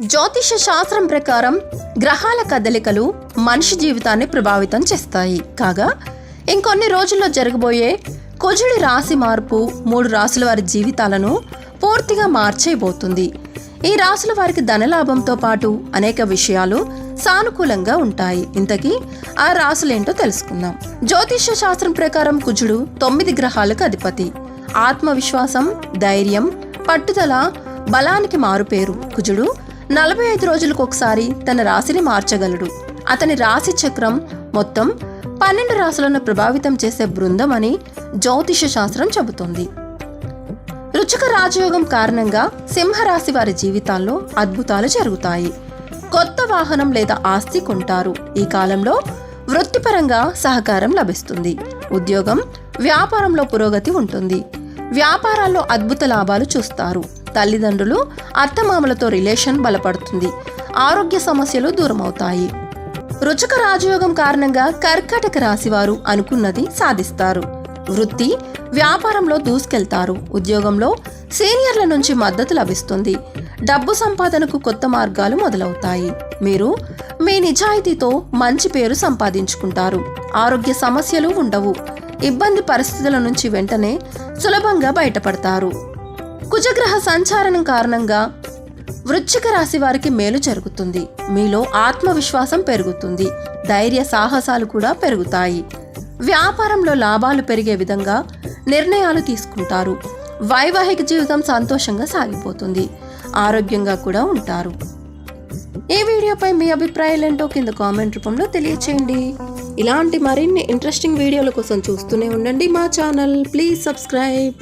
జ్యోతిష శాస్త్రం ప్రకారం గ్రహాల కదలికలు మనిషి జీవితాన్ని ప్రభావితం చేస్తాయి. కాగా ఇంకొన్ని రోజుల్లో జరగబోయే కుజుడి రాశి మార్పు మూడు రాసుల వారి జీవితాలను పూర్తిగా మార్చేయబోతుంది. ఈ రాసుల వారికి ధనలాభంతో పాటు అనేక విషయాలు సానుకూలంగా ఉంటాయి. ఇంతకీ ఆ రాసులేంటో తెలుసుకుందాం. జ్యోతిష శాస్త్రం ప్రకారం కుజుడు తొమ్మిది గ్రహాలకు అధిపతి. ఆత్మవిశ్వాసం ధైర్యం పట్టుదల బలానికి మారుపేరు. కుజుడు నలభై ఐదు రోజులకు ఒకసారి తన రాశిని మార్చగలడు. అతని రాశి చక్రం మొత్తం పన్నెండు రాశులను ప్రభావితం చేసే బృందం అని జ్యోతిష శాస్త్రం చెబుతోంది. రుచిక రాజయోగం కారణంగా సింహరాశి వారి జీవితాల్లో అద్భుతాలు జరుగుతాయి. కొత్త వాహనం లేదా ఆస్తి కొంటారు. ఈ కాలంలో వృత్తిపరంగా సహకారం లభిస్తుంది. ఉద్యోగం వ్యాపారంలో పురోగతి ఉంటుంది. వ్యాపారాల్లో అద్భుత లాభాలు చూస్తారు. తల్లిదండ్రులు అత్తమామలతో రిలేషన్ బలపడుతుంది. ఆరోగ్య సమస్యలు దూరమవుతాయి. రుచక రాజయోగం కారణంగా కర్కాటక రాశివారు అనుకున్నది సాధిస్తారు. వృత్తి వ్యాపారంలో దూసుకెళ్తారు. ఉద్యోగంలో సీనియర్ల నుంచి మద్దతు లభిస్తుంది. డబ్బు సంపాదనకు కొత్త మార్గాలు మొదలవుతాయి. మీరు మీ నిజాయితీతో మంచి పేరు సంపాదించుకుంటారు. ఆరోగ్య సమస్యలు ఉండవు. ఇబ్బంది పరిస్థితుల నుంచి వెంటనే సులభంగా బయటపడతారు. కుజగ్రహ సంచారణం కారణంగా వృశ్చిక రాశి వారికి మేలు జరుగుతుంది. మీలో ఆత్మవిశ్వాసం పెరుగుతుంది. ధైర్య సాహసాలు కూడా పెరుగుతాయి. వ్యాపారంలో లాభాలు పెరిగే విధంగా నిర్ణయాలు తీసుకుంటారు. వైవాహిక జీవితం సంతోషంగా సాగిపోతుంది. ఆరోగ్యంగా కూడా ఉంటారు. ఈ వీడియోపై మీ అభిప్రాయాలు ఏంటో కింద కామెంట్ రూపంలో తెలియచేయండి. ఇలాంటి మరిన్ని ఇంట్రెస్టింగ్ వీడియోల కోసం చూస్తూనే ఉండండి మా ఛానల్. Please subscribe.